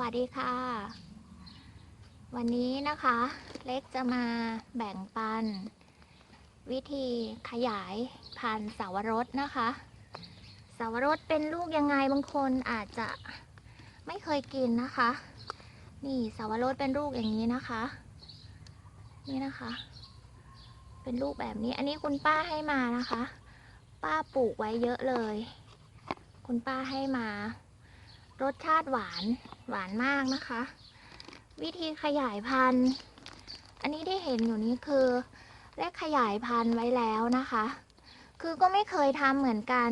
วัสดีค่ะ วันนี้นะคะ เล็กจะมาแบ่งปัน วิธีขยายพันธุ์สาวรสนะคะ สาวรสเป็นลูกยังไงบางคนอาจจะไม่เคยกินนะคะ นี่สาวรสเป็นลูกอย่างนี้นะคะ นี่นะคะ เป็นลูกแบบนี้ อันนี้คุณป้าให้มานะคะ ป้าปลูกไว้เยอะเลย คุณป้าให้มารสชาติหวาน หวานมากนะคะ วิธีขยายพันธุ์ อันนี้ที่เห็นอยู่นี้คือได้ขยายพันธุ์ไว้แล้วนะคะ คือก็ไม่เคยทำเหมือนกัน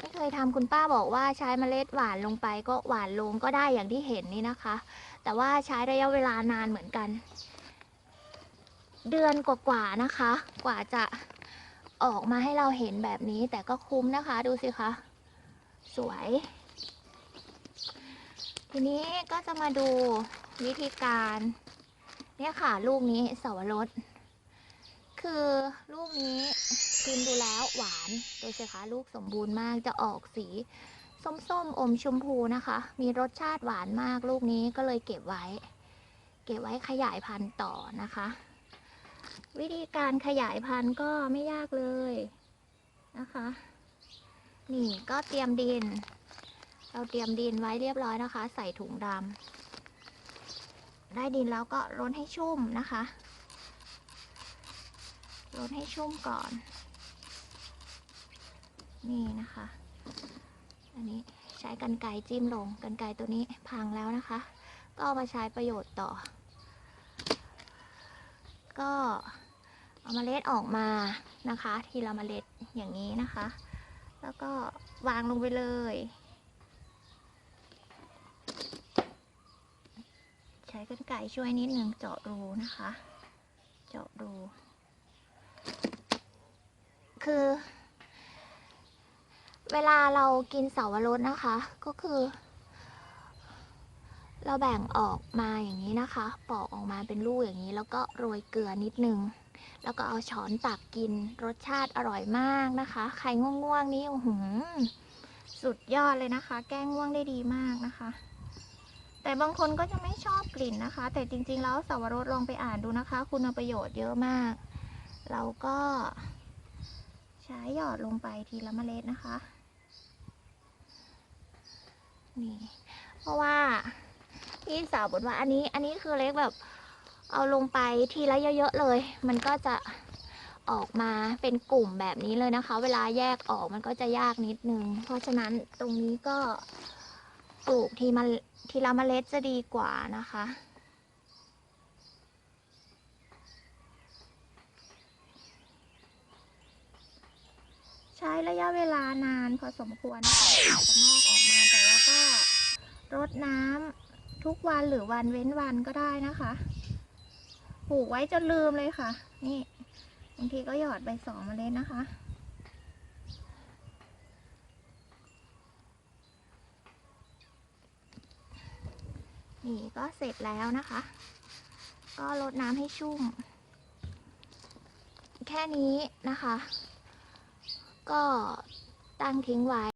ไม่เคยทำคุณป้าบอกว่าใช้เมล็ดหวานลงไป ก็หวานลงก็ได้อย่างที่เห็นนี่นะคะ แต่ว่าใช้ระยะเวลานานเหมือนกัน เดือนกว่าๆนะคะ กว่าจะออกมาให้เราเห็นแบบนี้แต่ก็คุ้มนะคะ ดูสิคะ สวย ทีนี้ก็จะมาดูวิธีการ เนี่ยค่ะ ลูกนี้สวรสคือลูกนี้ชิมดูแล้วหวานดูสิคะลูกสมบูรณ์มากจะออกสี ส้มๆอมชมพูนะคะ มีรสชาติหวานมากลูกนี้ก็เลยเก็บไว้ เก็บไว้ขยายพันธุ์ต่อนะคะ วิธีการขยายพันธุ์ก็ไม่ยากเลยนะคะ นี่ก็เตรียมดิน เราเตรียมดินไว้เรียบร้อยนะคะ ใส่ถุงดำได้ดินแล้วก็รดให้ชุ่มนะคะรดให้ชุ่มก่อน นี่นะคะ อันนี้ใช้กันไกจิ้มลงกันไกตัวนี้พังแล้วนะคะ ก็เอามาใช้ประโยชน์ต่อ ก็เอามาเล็ดออกมานะคะ ทีละเมล็ดอย่างนี้นะคะ แล้วก็วางลงไปเลย ช้กันไก่ช่วยนิดนึงเจาะรูนะคะ เจาะรู คือ เวลาเรากินเสาวรสนะคะ ก็คือ เราแบ่งออกมาอย่างนี้นะคะ ปอกออกมาเป็นลูกอย่างนี้ แล้วก็โรยเกลือนิดนึง แล้วก็เอาช้อนตักกินรสชาติอร่อยมากนะคะ ใครง่วงๆนี่โอ้โหสุดยอดเลยนะคะ แก้ง่วงได้ดีมากนะคะ แต่บางคนก็จะไม่ชอบกลิ่นนะคะ แต่จริงๆแล้วสาวรสลองไปอ่านดูนะคะ คุณประโยชน์เยอะมาก เราก็ใช้หยอดลงไปทีละเมล็ดนะคะ นี่ เพราะว่าพี่สาวบอกว่าอันนี้ อันนี้คือเล็กแบบ เอาลงไปทีละเยอะๆเลย มันก็จะออกมาเป็นกลุ่มแบบนี้เลยนะคะ เวลาแยกออกมันก็จะยากนิดนึง เพราะฉะนั้นตรงนี้ก็ ปลูกทีมันทีละเมล็ดจะดีกว่านะคะ ใช้ระยะเวลานานพอสมควรนะคะกว่าจะงอกออกมาแต่ว่าก็รดน้ำทุกวันหรือวันเว้นวันก็ได้นะคะปลูกไว้จนลืมเลยค่ะ นี่บางทีก็หยอดใบสองเมล็ดนะคะ นี่ก็เสร็จแล้วนะคะ ก็ลดน้ำให้ชุ่ม แค่นี้นะคะ ก็ตั้งทิ้งไว้